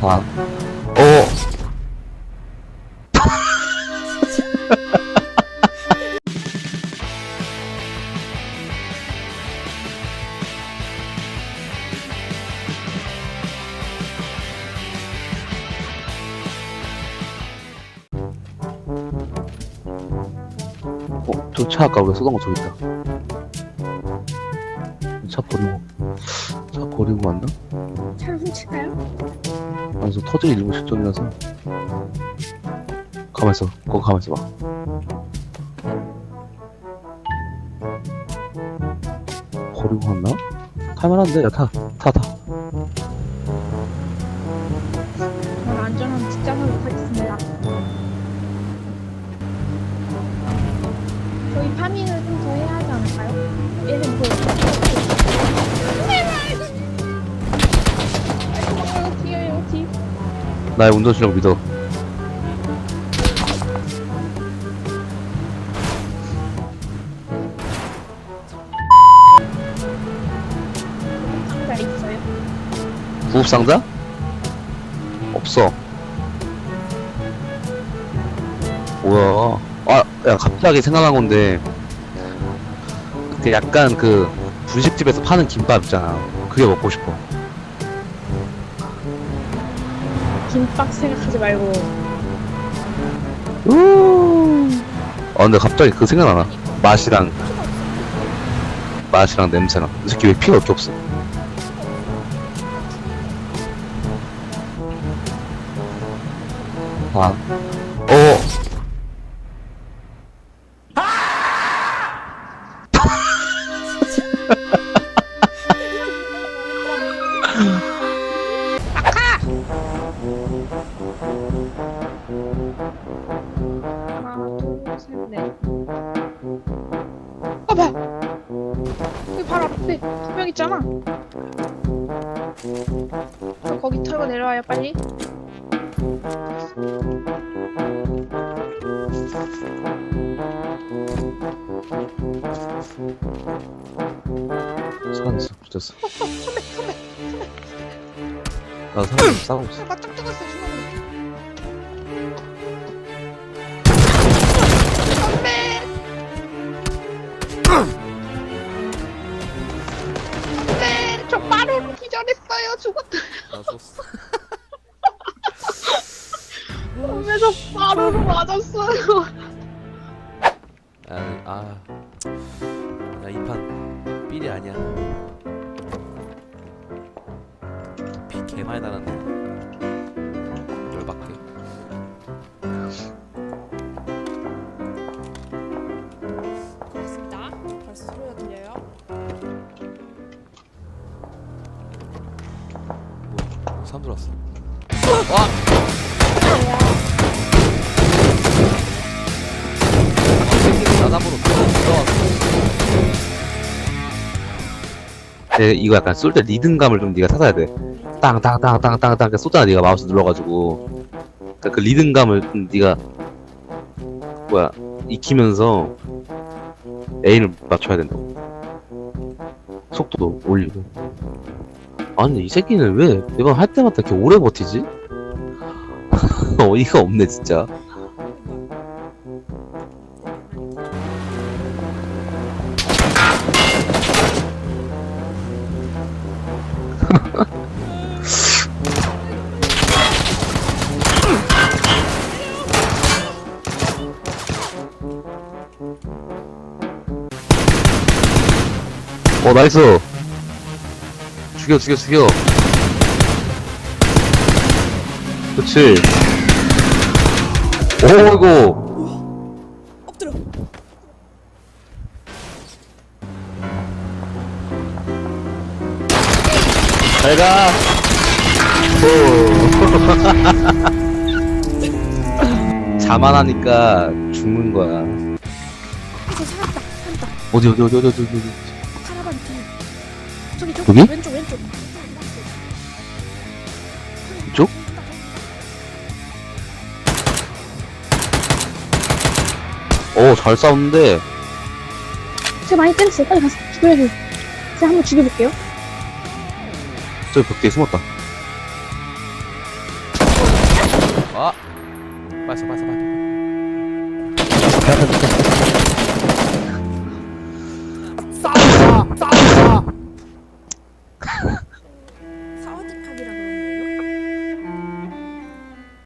아, 어, 어, 저 차 아까 우리가 쏘던 거 저기 있다. 차 버리고, 차 버리고 갔나? 차를 훔칠까요? 아니, 저 터질 일부 직전이라서. 가만있어. 거기 가만있어 봐. 버리고 갔나? 탈만한데? 야, 타. 타, 타. 저는 안전한 직장으로 가겠습니다. 저희 파밍을 좀 나의 운전 실력 믿어. 상자 있어요? 구급 상자? 없어. 뭐야. 아, 야, 갑자기 생각난 건데. 그 약간 그, 분식집에서 파는 김밥 있잖아. 그게 먹고 싶어. 김밥 생각하지 말고 아, 근데 갑자기 그 생각나나. 맛이랑, 맛이랑 냄새랑. 이 새끼 왜 피가 이렇게 없어? 아, 어. 앞에 두 명 있잖아 저 거기 털고 내려와요 빨리 있어, 붙였어. 나 사람 싸우고 있어. 나 줬어. 몸에서 빠르로 맞았어요 아, 아, 나 이판 삘이 아니야. 피 개 많이 나는데. 사람 들어왔어. 나답으로 들어왔어. 네, 이거 약간 쏠 때 리듬감을 좀 네가 찾아야 돼. 땅땅땅땅땅땅 쏘잖아 네가 마우스 눌러가지고. 그러니까 그 리듬감을 좀 네가 뭐야 익히면서 에임을 맞춰야 된다고. 속도도 올리고. 아니 이 새끼는 왜 이거 할 때마다 이렇게 오래 버티지? 어이가 없네 진짜. 어 나이스. 죽여 죽여 죽여. 그렇지. 오이고. 엎드려. 잘 가. 오. 자만하니까 죽는 거야. 이제 살았다. 살았다. 어디 어디 어디 어디 어디 어디. 저기 저기 여기? 왼쪽 왼쪽. 이쪽? 오, 잘 싸웠는데. 제가 많이 때렸어요 빨리 가서 죽여야 돼요 제가 한번 죽여볼게요 저저벽 뒤에 숨었다. 아. 빠졌어 빠졌어 빠졌어. 내 앞에 붙었어